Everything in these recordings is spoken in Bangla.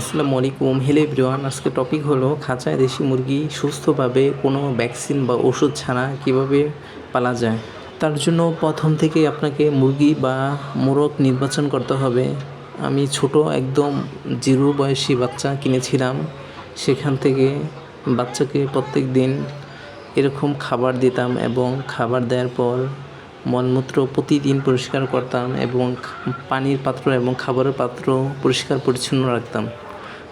আসসালামু আলাইকুম। হেলে এভরিওয়ান আজকে টপিক হলো খাঁচায় দেশি মুরগি সুস্থভাবে কোনো ভ্যাকসিন বা ওষুধ ছাড়া কীভাবে পালা যায়। তার জন্য প্রথম থেকে আপনাকে মুরগি বা মোরগ নির্বাচন করতে হবে। আমি ছোট, একদম জিরো বয়সী বাচ্চা কিনেছিলাম। সেখান থেকে বাচ্চাকে প্রত্যেক দিন এরকম খাবার দিতাম এবং খাবার দেওয়ার পর মলমূত্র প্রতিদিন পরিষ্কার করতাম এবং পানির পাত্র এবং খাবারের পাত্র পরিষ্কার পরিচ্ছন্ন রাখতাম।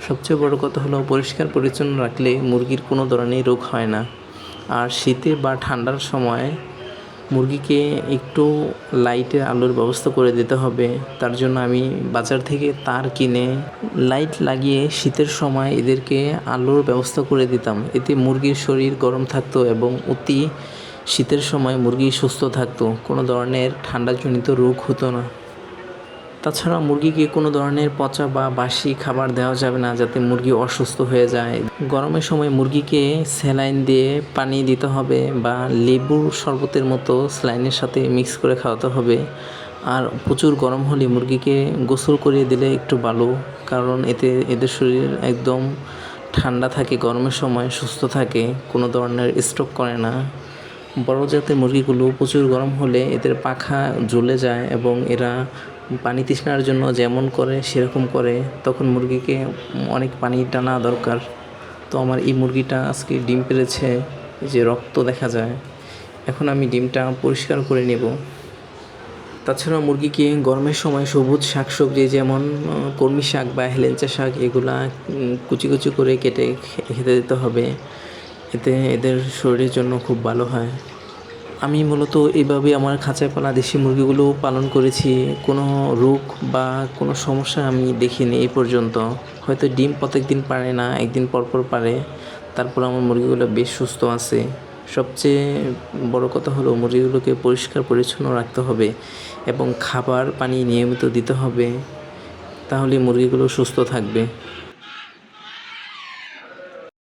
সবচেয়ে বড় কথা হলো পরিষ্কার পরিচ্ছন্ন রাখলে মুরগির কোনো ধরনের রোগ হয় না। আর শীতে বা ঠান্ডার সময় মুরগিকে একটু লাইটের আলোর ব্যবস্থা করে দিতে হবে। তার জন্য আমি বাজার থেকে তার কিনে লাইট লাগিয়ে শীতের সময় এদেরকে আলোর ব্যবস্থা করে দিতাম। এতে মুরগির শরীর গরম থাকতো এবং অতি শীতের সময় মুরগি সুস্থ থাকতো। কোনো ধরনের ঠান্ডাজনিত রোগ হতো না। তাছাড়া মুরগিকে কোনো ধরনের পচা বা বাসি খাবার দেওয়া যাবে না যাতে মুরগি অসুস্থ হয়ে যায়। গরমের সময় মুরগিকে স্যালাইন দিয়ে পানি দিতে হবে বা লেবুর শরবতের মতো স্যালাইনের সাথে মিক্স করে খাওয়াতে হবে। আর প্রচুর গরম হলে মুরগিকে গোসল করিয়ে দিলে একটু ভালো, কারণ এতে এদের শরীর একদম ঠান্ডা থাকে, গরমের সময় সুস্থ থাকে, কোনো ধরনের স্ট্রোক করে না। বড় জাতের মুরগিগুলো প্রচুর গরম হলে এদের পাখা জ্বলে যায় এবং এরা পানি তৃষ্ণার জন্য যেমন করে সেরকম করে। তখন মুরগিকে অনেক পানি টানা দরকার। তো আমার এই মুরগিটা আজকে ডিম এই যে রক্ত দেখা যায়। এখন আমি ডিমটা পরিষ্কার করে নেব। তাছাড়া মুরগিকে গরমের সময় সবুজ শাকসবজি যেমন আহ, কলমি শাক বা হেলেঞ্চা শাক এগুলা কুচি কুচি করে কেটে খেতে দিতে হবে। এতে এদের শরীরের জন্য খুব ভালো হয়। আমি মূলত এইভাবে আমার খাঁচায় পালা দেশি মুরগিগুলো পালন করেছি। কোনো রোগ বা কোনো সমস্যা আমি দেখিনি এই পর্যন্ত। হয়তো ডিম প্রত্যেক দিন পারে না, একদিন পর পর পারে। তারপর আমার মুরগিগুলো বেশ সুস্থ আছে। সবচেয়ে বড় কথা হলো মুরগিগুলোকে পরিষ্কার পরিচ্ছন্ন রাখতে হবে এবং খাবার পানি নিয়মিত দিতে হবে। তাহলে মুরগিগুলো সুস্থ থাকবে।